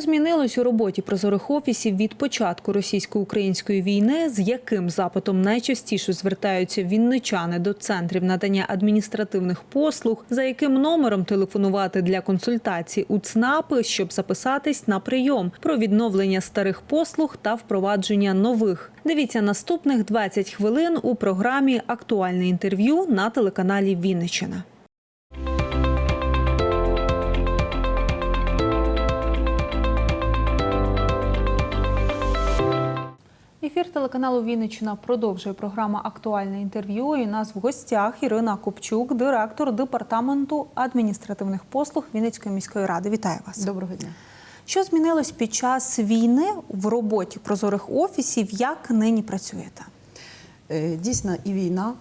Змінилось у роботі прозорих офісів від початку російсько-української війни, з яким запитом найчастіше звертаються вінничани до центрів надання адміністративних послуг, за яким номером телефонувати для консультацій у ЦНАПи, щоб записатись на прийом про відновлення старих послуг та впровадження нових. Дивіться наступних 20 хвилин у програмі Актуальне інтерв'ю на телеканалі Вінниччина. Ефір телеканалу Вінниччина продовжує програма Актуальне інтерв'ю. І у нас в гостях Ірина Копчук, директор департаменту адміністративних послуг Вінницької міської ради. Вітаю вас. Доброго дня. Що змінилось під час війни в роботі прозорих офісів? Як нині працюєте? Е, Дійсно, і війна,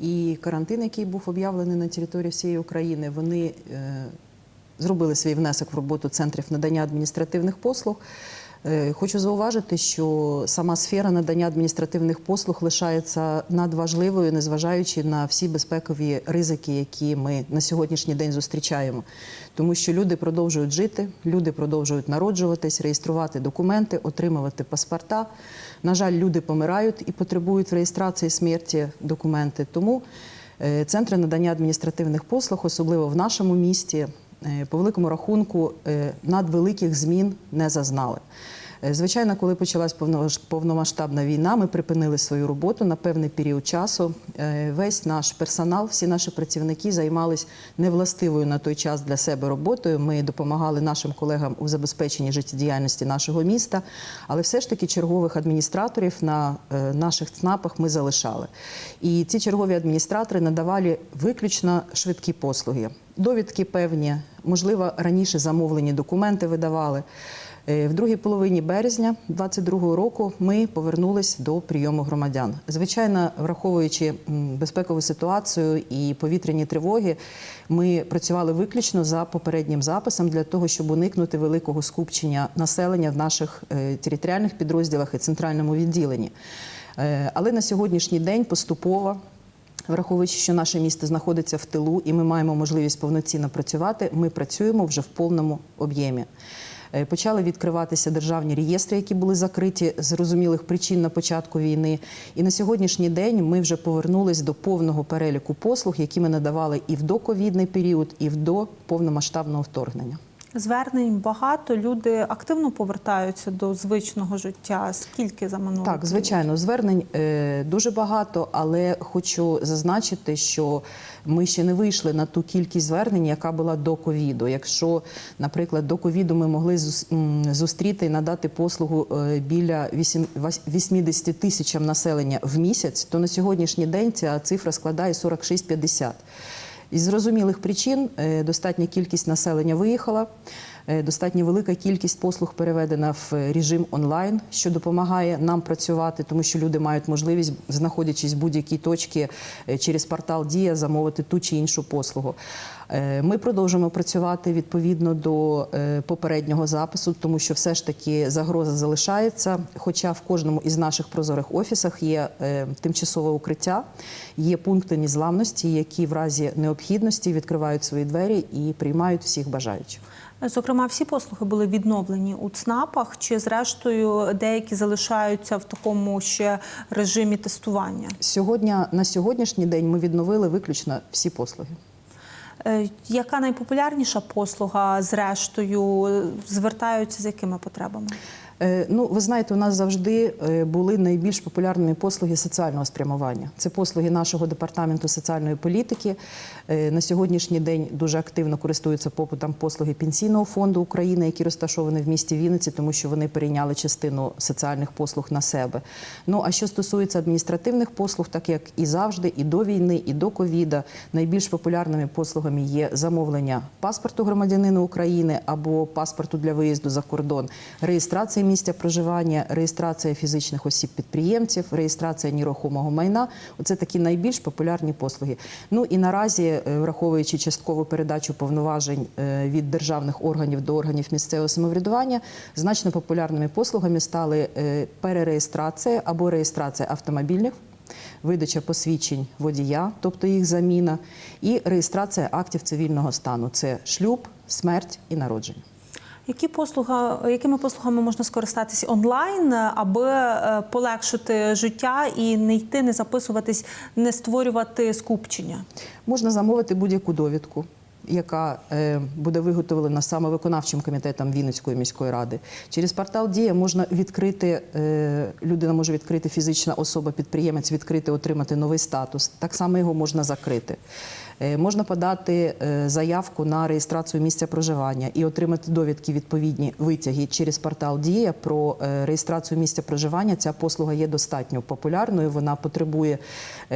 і карантин, який був об'явлений на території всієї України, вони е, зробили свій внесок в роботу центрів надання адміністративних послуг. Е, Хочу зауважити, що сама сфера надання адміністративних послуг лишається надважливою, незважаючи на всі безпекові ризики, які ми на сьогоднішній день зустрічаємо. Тому що люди продовжують жити, люди продовжують народжуватись, реєструвати документи, отримувати паспорта. На жаль, люди помирають і потребують в реєстрації смерті документи. Тому е, центри надання адміністративних послуг, особливо в нашому місті, по великому рахунку е, надвеликих змін не зазнали. Е, Звичайно, коли почалась повномасштабна війна, ми припинили свою роботу на певний період часу. Е, Весь наш персонал, всі наші працівники займались невластивою на той час для себе роботою. Ми допомагали нашим колегам у забезпеченні життєдіяльності нашого міста, але все ж таки чергових адміністраторів на е, наших ЦНАПах ми залишали. І ці чергові адміністратори надавали виключно швидкі послуги. Довідки певні, можливо, раніше замовлені документи видавали. Е, В другій половині березня 2022 року ми повернулись до прийому громадян. Звичайно, враховуючи безпекову ситуацію і повітряні тривоги, ми працювали виключно за попереднім записом для того, щоб уникнути великого скупчення населення в наших е, територіальних підрозділах і центральному відділенні. Е, Але на сьогоднішній день поступово Враховуючи, що наше місто знаходиться в тилу і ми маємо можливість повноцінно працювати, ми працюємо вже в повному об'ємі. Е, Почали відкриватися державні реєстри, які були закриті з розумілих причин на початку війни. І на сьогоднішній день ми вже повернулись до повного переліку послуг, які ми надавали і в доковідний період, і в до повномасштабного вторгнення. Звернень багато. Люди активно повертаються до звичного життя. Скільки за минулий Так, звичайно, звернень е, дуже багато, але хочу зазначити, що ми ще не вийшли на ту кількість звернень, яка була до ковіду. Якщо, наприклад, до ковіду ми могли зустріти і надати послугу е, біля вісім- 80 тисячам населення в місяць, то на сьогоднішній день ця цифра складає 46-50. Із зрозумілих причин е, достатня кількість населення виїхала. е, Достатньо велика кількість послуг переведена в режим онлайн, що допомагає нам працювати, тому що люди мають можливість, знаходячись в будь-якій точці е, через портал Дія, замовити ту чи іншу послугу. Е, Ми продовжуємо працювати відповідно до е, попереднього запису, тому що все ж таки загроза залишається. Хоча в кожному із наших прозорих офісах є е, тимчасове укриття, є пункти незламності, які в разі необхідності відкривають свої двері і приймають всіх бажаючих. Зокрема, всі послуги були відновлені у ЦНАПах, чи зрештою деякі залишаються в такому ще режимі тестування? Сьогодні на сьогоднішній день ми відновили виключно всі послуги. Е, Яка найпопулярніша послуга зрештою звертаються з якими потребами? Е, Ну, ви знаєте, у нас завжди е, були найбільш популярними послуги соціального спрямування. Це послуги нашого департаменту соціальної політики. Е, На сьогоднішній день дуже активно користуються попитом послуги пенсійного фонду України, які розташовані в місті Вінниці, тому що вони перейняли частину соціальних послуг на себе. Ну а що стосується адміністративних послуг, так як і завжди, і до війни, і до ковіда, найбільш популярними послугами є замовлення паспорту громадянина України або паспорту для виїзду за кордон, реєстрація місця проживання, реєстрація фізичних осіб-підприємців, реєстрація нерухомого майна. Оце такі найбільш популярні послуги. Ну і наразі, е, враховуючи часткову передачу повноважень е, від державних органів до органів місцевого самоврядування, значно популярними послугами стали е, перереєстрація або реєстрація автомобільних. Видача посвідчень водія, тобто їх заміна, і реєстрація актів цивільного стану це шлюб, смерть і народження. Які послуга, якими послугами можна скористатися онлайн, аби е, полегшити життя і не йти, не записуватись, не створювати скупчення? Можна замовити будь-яку довідку, яка е, буде виготовлена саме виконавчим комітетом Вінницької міської ради. Через портал Дія можна відкрити, е, людина може відкрити фізична особа, підприємець, відкрити, отримати новий статус. Так само його можна закрити. Е, Можна подати е, заявку на реєстрацію місця проживання і отримати довідки відповідні витяги через портал Дія про е, реєстрацію місця проживання. Ця послуга є достатньо популярною. Вона потребує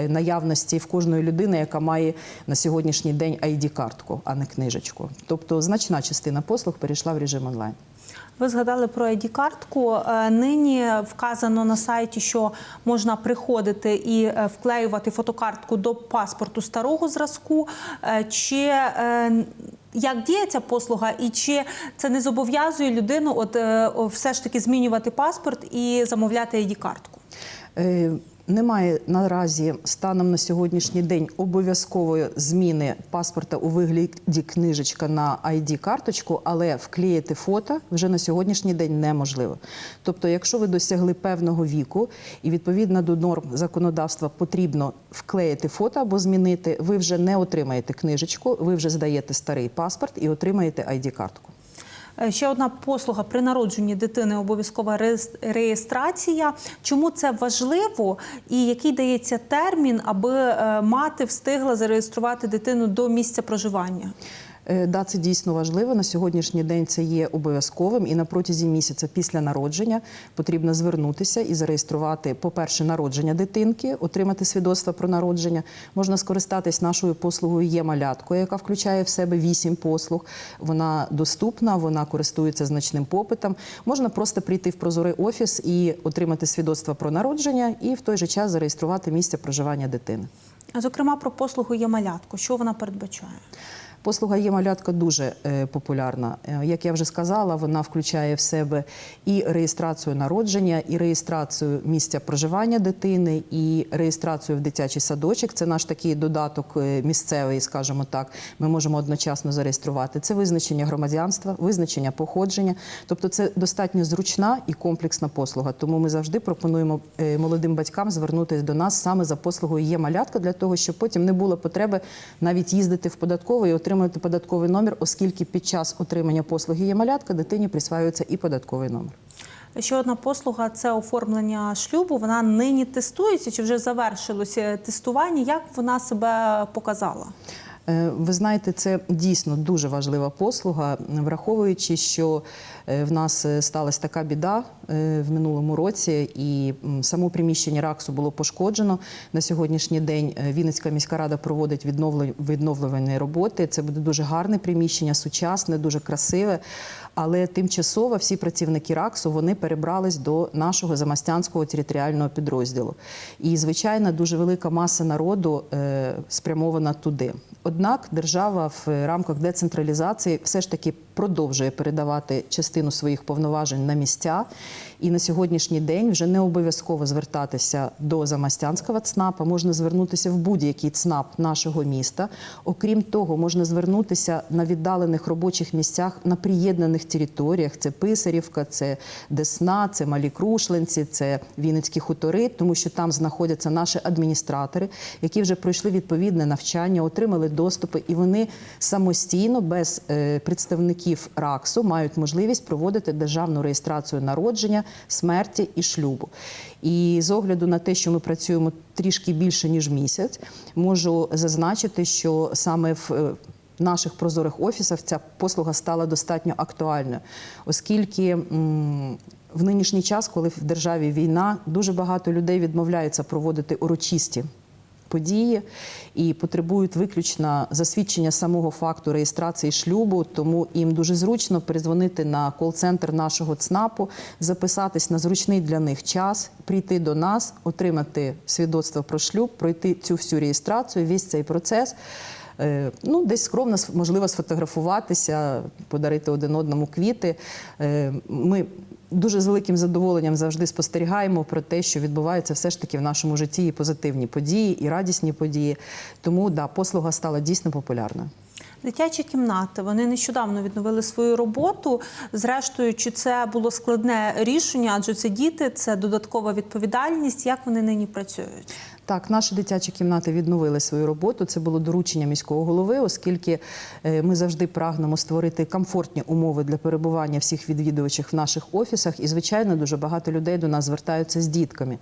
наявності в кожної людини, яка має на сьогоднішній день ID-картку, а не книжечку. Тобто значна частина послуг перейшла в режим онлайн. Ви згадали про ID-картку. Е, Нині вказано на сайті, що можна приходити і е, вклеювати фотокартку до паспорту старого зразку. Е, Чи як діє ця послуга, і чи це не зобов'язує людину, от все ж таки змінювати паспорт і замовляти ID-картку? Е, Немає наразі станом на сьогоднішній день обов'язкової зміни паспорта у вигляді книжечка на ID-карточку, але вклеїти фото вже на сьогоднішній день неможливо. Тобто, якщо ви досягли певного віку і відповідно до норм законодавства потрібно вклеїти фото або змінити, ви вже не отримаєте книжечку, ви вже здаєте старий паспорт і отримаєте ID-картку. Е, Ще одна послуга при народженні дитини обов'язкова реєс- реєстрація. Чому це важливо і який дається термін, аби е, мати встигла зареєструвати дитину до місця проживання? Е, Да, це дійсно важливо. На сьогоднішній день це є обов'язковим, і на протязі місяця після народження потрібно звернутися і зареєструвати, по-перше, народження дитинки, отримати свідоцтво про народження. Можна скористатись нашою послугою є малятко, яка включає в себе вісім послуг. Вона доступна, вона користується значним попитом. Можна просто прийти в прозорий офіс і отримати свідоцтво про народження, і в той же час зареєструвати місце проживання дитини. Зокрема, про послугу є малятко. Що вона передбачає? Послуга є малятка дуже е, популярна. Е, Як я вже сказала, вона включає в себе і реєстрацію народження, і реєстрацію місця проживання дитини, і реєстрацію в дитячий садочок. Це наш такий додаток е, місцевий, скажімо так. Ми можемо одночасно зареєструвати. Це визначення громадянства, визначення походження. Тобто, це достатньо зручна і комплексна послуга. Тому ми завжди пропонуємо молодим батькам звернутися до нас саме за послугою є малятка для того, щоб потім не було потреби навіть їздити в податкову і отримувати податковий номер, оскільки під час отримання послуги є малятка дитині присваюється і податковий номер. Ще одна послуга це оформлення шлюбу. Вона нині тестується чи вже завершилося тестування? Як вона себе показала? Е, Ви знаєте, це дійсно дуже важлива послуга, враховуючи, що е, в нас е, сталася така біда в минулому році, і само приміщення РАКСу було пошкоджено. На сьогоднішній день Вінницька міська рада проводить відновлю- відновлювальні роботи. Це буде дуже гарне приміщення, сучасне, дуже красиве. Але тимчасово всі працівники РАКСу вони перебрались до нашого замастянського територіального підрозділу. І, звичайно, дуже велика маса народу е, спрямована туди. Однак держава в рамках децентралізації все ж таки продовжує передавати частину своїх повноважень на місця. І на сьогоднішній день вже не обов'язково звертатися до Замастянського ЦНАПа, можна звернутися в будь-який ЦНАП нашого міста. Окрім того, можна звернутися на віддалених робочих місцях на приєднаних територіях. Це Писарівка, це Десна, це Малі Крушленці, це Вінницькі хутори, тому що там знаходяться наші адміністратори, які вже пройшли відповідне навчання, отримали доступи, і вони самостійно без е, представників РАКСу мають можливість проводити державну реєстрацію народження, смерті і шлюбу. І з огляду на те, що ми працюємо трішки більше ніж місяць, можу зазначити, що саме в е, наших прозорих офісах ця послуга стала достатньо актуальною, оскільки в нинішній час, коли в державі війна, дуже багато людей відмовляються проводити урочисті події і потребують виключно засвідчення самого факту реєстрації шлюбу. Тому їм дуже зручно перезвонити на кол-центр нашого ЦНАПу, записатись на зручний для них час, прийти до нас, отримати свідоцтво про шлюб, пройти цю всю реєстрацію, весь цей процес. Е, Ну, десь скромно можливо сфотографуватися, подарити один одному квіти. Е, Ми дуже з великим задоволенням завжди спостерігаємо про те, що відбуваються все ж таки в нашому житті і позитивні події, і радісні події. Тому да, послуга стала дійсно популярною. Дитячі кімнати вони нещодавно відновили свою роботу. Зрештою, чи це було складне рішення? Адже це діти, це додаткова відповідальність. Як вони нині працюють? Так, наші дитячі кімнати відновили свою роботу. Це було доручення міського голови, оскільки е, ми завжди прагнемо створити комфортні умови для перебування всіх відвідувачів в наших офісах. І, звичайно, дуже багато людей до нас звертаються з дітками.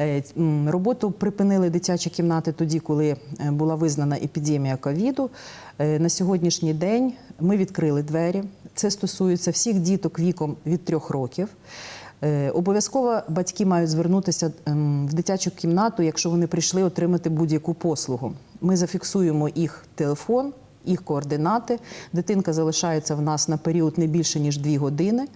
Е, Роботу припинили дитячі кімнати тоді, коли е, була визнана епідемія ковіду. На сьогоднішній день ми відкрили двері. Це стосується всіх діток віком від трьох років. Е, Обов'язково батьки мають звернутися ем, в дитячу кімнату, якщо вони прийшли отримати будь-яку послугу. Ми зафіксуємо їх телефон, їх координати. Дитинка залишається в нас на період не більше ніж дві години,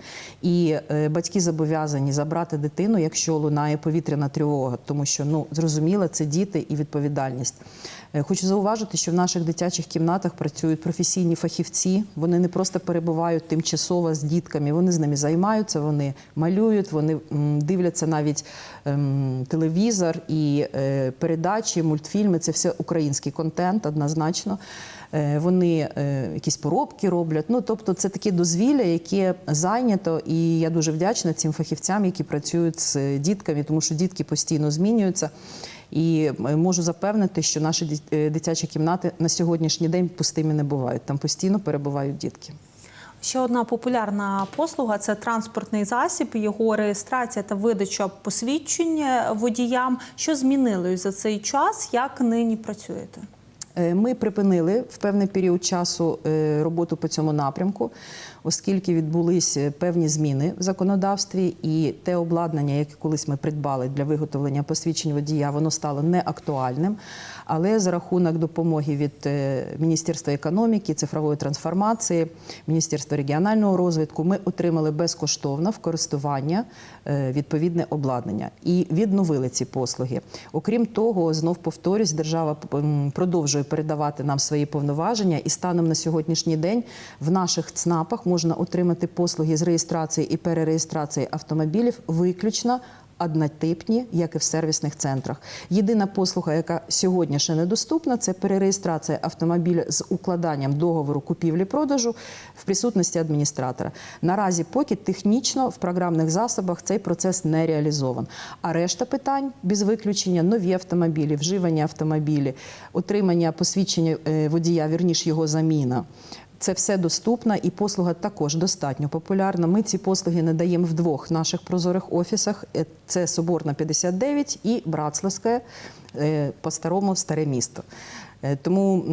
і е, батьки зобов'язані забрати дитину, якщо лунає повітряна тривога, тому що ну зрозуміло, це діти і відповідальність. Е, Хочу зауважити, що в наших дитячих кімнатах працюють професійні фахівці. Вони не просто перебувають тимчасово з дітками, вони з ними займаються, вони малюють, вони дивляться навіть ем, телевізор і е, передачі, мультфільми. Це все український контент, однозначно. Е, Вони якісь поробки роблять. Ну тобто, це таке дозвілля, яке зайнято, і я дуже вдячна цим фахівцям, які працюють з дітками, тому що дітки постійно змінюються. І можу запевнити, що наші е, дитячі кімнати на сьогоднішній день пустими не бувають. Там постійно перебувають дітки. Ще одна популярна послуга це транспортний засіб, його реєстрація та видача посвідчення водіям. Що змінилось за цей час? Як нині працюєте? Е, Ми припинили в певний період часу е, роботу по цьому напрямку, оскільки відбулись певні зміни в законодавстві, і те обладнання, яке колись ми придбали для виготовлення посвідчень водія, воно стало неактуальним. Але за рахунок допомоги від е, Міністерства економіки, цифрової трансформації, Міністерства регіонального розвитку, ми отримали безкоштовно в користування е, відповідне обладнання і відновили ці послуги. Окрім того, знов повторюсь, держава продовжує передавати нам свої повноваження, і станом на сьогоднішній день в наших ЦНАПах можна отримати послуги з реєстрації і перереєстрації автомобілів виключно однотипні, як і в сервісних центрах. Єдина послуга, яка сьогодні ще недоступна, це перереєстрація автомобіля з укладанням договору купівлі-продажу в присутності адміністратора. Наразі поки технічно в програмних засобах цей процес не реалізован. А решта питань без виключення нові автомобілі, вживані автомобілі, отримання посвідчення е, водія, вірніш його заміна. Це все доступно і послуга також достатньо популярна. Ми ці послуги надаємо в двох наших прозорих офісах: Е, це Соборна 59 і Братславське е, по-старому старе місто. Е, Тому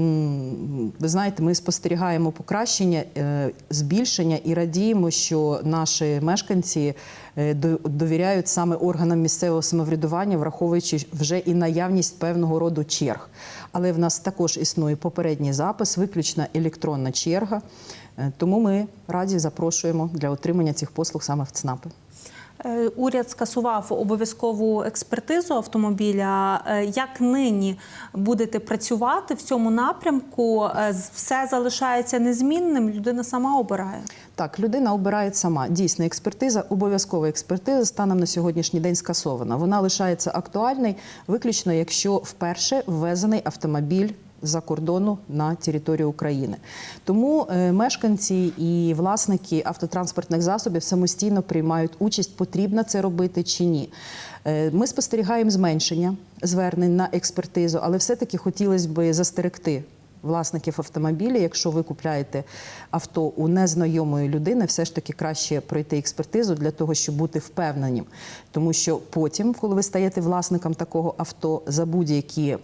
ви знаєте, ми спостерігаємо покращення, е, збільшення і радіємо, що наші мешканці е, довіряють саме органам місцевого самоврядування, враховуючи вже і наявність певного роду черг. Але в нас також існує попередній запис, виключно електронна черга. Тому ми раді запрошуємо для отримання цих послуг саме в ЦНАПи. Е, Уряд скасував обов'язкову експертизу автомобіля. Е, Як нині будете працювати в цьому напрямку? Е, Все залишається незмінним. Людина сама обирає. Так, людина обирає сама. Дійсно, експертиза, обов'язкова експертиза станом на сьогоднішній день скасована. Вона лишається актуальною виключно, якщо вперше ввезений автомобіль. За кордону на територію України, тому е, мешканці і власники автотранспортних засобів самостійно приймають участь, потрібно це робити чи ні. Е, ми спостерігаємо зменшення звернень на експертизу, але все-таки хотілося б застерегти власників автомобіля, якщо ви купляєте авто у незнайомої людини, все ж таки краще пройти експертизу для того, щоб бути впевненим. Тому що потім, коли ви стаєте власником такого авто за будь-які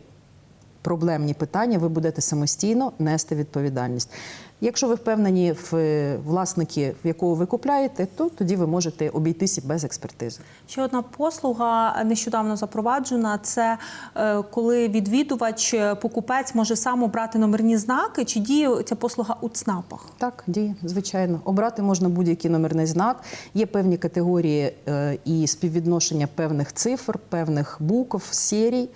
проблемні питання, ви будете самостійно нести відповідальність. Якщо ви впевнені в е, власники, в якого ви купляєте, то тоді ви можете обійтися без експертизи. Ще одна послуга нещодавно запроваджена. Це е, коли відвідувач, е, покупець може сам обрати номерні знаки. Чи діє ця послуга у ЦНАПах? Так, діє, звичайно. Обрати можна будь-який номерний знак. Є певні категорії е, і співвідношення певних цифр, певних букв, серій.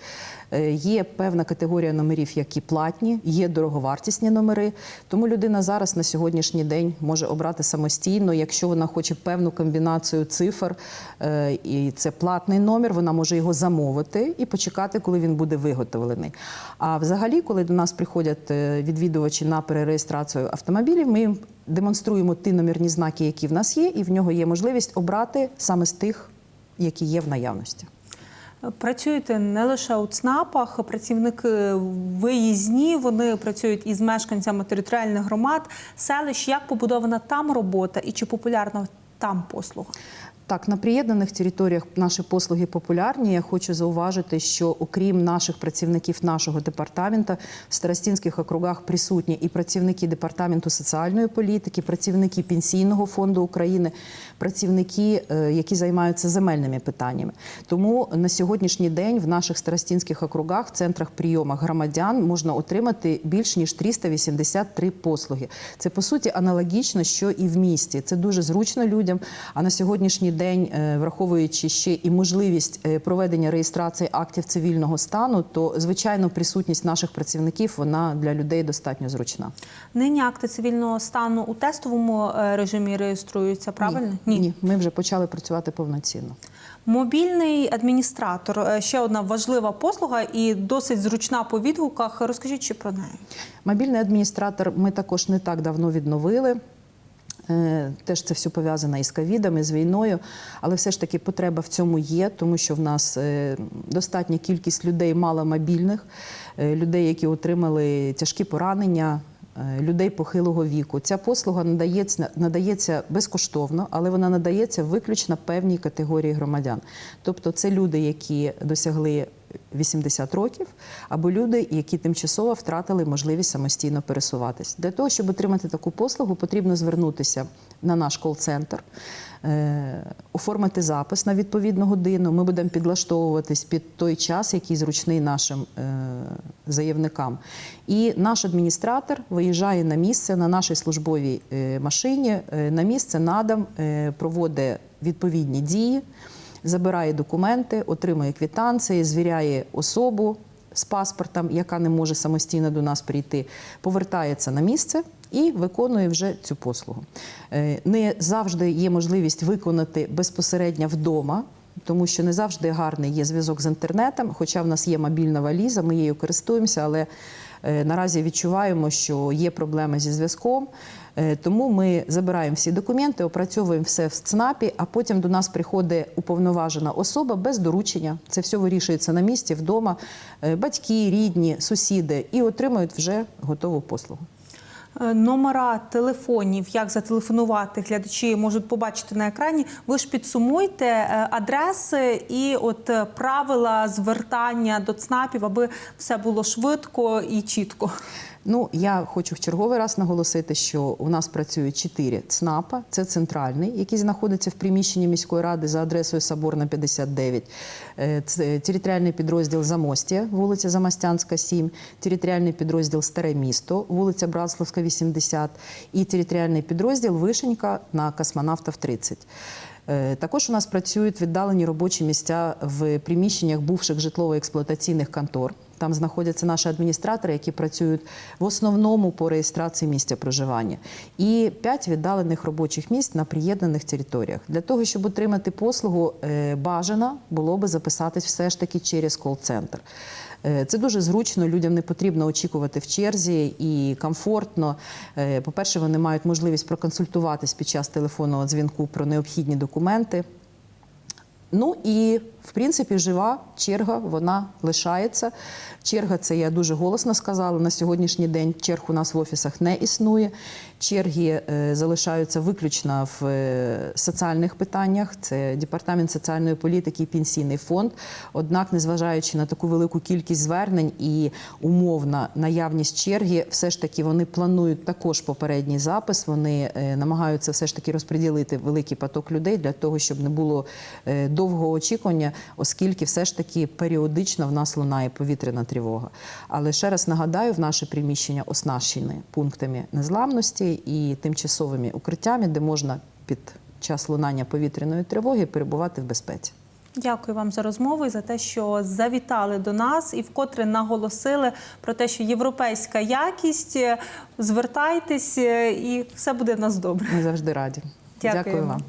Е, Є певна категорія номерів, які платні, є дороговартісні номери. Тому людина зараз на сьогоднішній день може обрати самостійно, якщо вона хоче певну комбінацію цифр, е, і це платний номер, вона може його замовити і почекати, коли він буде виготовлений. А взагалі, коли до нас приходять е, відвідувачі на перереєстрацію автомобілів, ми їм демонструємо ті номерні знаки, які в нас є, і в нього є можливість обрати саме з тих, які є в наявності. Працюєте не лише у ЦНАПах, працівники виїзні, вони працюють із мешканцями територіальних громад, селищ. Як побудована там робота і чи популярна там послуга? Так, на приєднаних територіях наші послуги популярні. Я хочу зауважити, що окрім наших працівників нашого департамента, в Старостинських округах присутні і працівники департаменту соціальної політики, працівники пенсійного фонду України, працівники, е, які займаються земельними питаннями. Тому на сьогоднішній день в наших старостинських округах, в центрах прийомах громадян можна отримати більш ніж 383 послуги. Це по суті аналогічно, що і в місті. Це дуже зручно людям. А на сьогоднішній день, е, враховуючи ще і можливість е, проведення реєстрації актів цивільного стану, то звичайно присутність наших працівників вона для людей достатньо зручна. Нині акти цивільного стану у тестовому е, режимі реєструються, правильно? Ні. Ні, ми вже почали працювати повноцінно. Мобільний адміністратор ще одна важлива послуга і досить зручна по відгуках. Розкажіть ще про неї. Мобільний адміністратор ми також не так давно відновили. Е, Теж це все пов'язано із ковідом, і з війною, але все ж таки потреба в цьому є, тому що в нас е, достатня кількість людей маломобільних, е, людей, які отримали тяжкі поранення, людей похилого віку. Ця послуга надається, надається безкоштовно, але вона надається виключно певній категорії громадян. Тобто це люди, які досягли 80 років, або люди, які тимчасово втратили можливість самостійно пересуватись. Для того, щоб отримати таку послугу, потрібно звернутися на наш кол-центр, е, оформити запис на відповідну годину. Ми будемо підлаштовуватись під той час, який зручний нашим е, заявникам. І наш адміністратор виїжджає на місце на нашій службовій е, машині. На місце надам проводить відповідні дії забирає документи, отримує квитанції, звіряє особу з паспортом, яка не може самостійно до нас прийти, повертається на місце. І виконує вже цю послугу. Е, Не завжди є можливість виконати безпосередньо вдома, тому що не завжди гарний є зв'язок з інтернетом. Хоча в нас є мобільна валіза, ми її користуємося, але наразі відчуваємо, що є проблеми зі зв'язком. Е, Тому ми забираємо всі документи, опрацьовуємо все в ЦНАПі, а потім до нас приходить уповноважена особа без доручення. Це все вирішується на місці, вдома. Е, Батьки, рідні, сусіди і отримують вже готову послугу. Е, Номера телефонів, як зателефонувати, глядачі можуть побачити на екрані. Ви ж підсумуйте е, адреси і от е, правила звертання до ЦНАПів, аби все було швидко і чітко. Ну, я хочу в черговий раз наголосити, що у нас працюють чотири ЦНАПа. Це центральний, який знаходиться в приміщенні міської ради за адресою Соборна 59. Е, Це територіальний підрозділ Замостя, вулиця Замостянська, 7, територіальний підрозділ Старе місто, вулиця Братславська, 80 і територіальний підрозділ Вишенька на Космонавтів 30. Е, Також у нас працюють віддалені робочі місця в приміщеннях бувших житлово-експлуатаційних контор. Там знаходяться наші адміністратори, які працюють в основному по реєстрації місця проживання, і п'ять віддалених робочих місць на приєднаних територіях. Для того, щоб отримати послугу, е, бажано було би записатись все ж таки через кол-центр. Е, Це дуже зручно, людям не потрібно очікувати в черзі і комфортно. Е, По-перше, вони мають можливість проконсультуватись під час телефонного дзвінку про необхідні документи. Ну і в принципі жива черга вона лишається. Черга, це я дуже голосно сказала. На сьогоднішній день черг у нас в офісах не існує. Черги е, залишаються виключно в е, соціальних питаннях. Це департамент соціальної політики і пенсійний фонд. Однак, незважаючи на таку велику кількість звернень і умовна наявність черги, все ж таки вони планують також попередній запис. Вони е, намагаються все ж таки розподілити великий поток людей для того, щоб не було довгого очікування, оскільки все ж таки періодично в нас лунає повітряна тривога. Але ще раз нагадаю, в наше приміщення оснащені пунктами незламності і тимчасовими укриттями, де можна під час лунання повітряної тривоги перебувати в безпеці. Дякую вам за розмову і за те, що завітали до нас і вкотре наголосили про те, що європейська якість. е, Звертайтесь е, і все буде в нас добре. Ми завжди раді. Дякую, Дякую вам.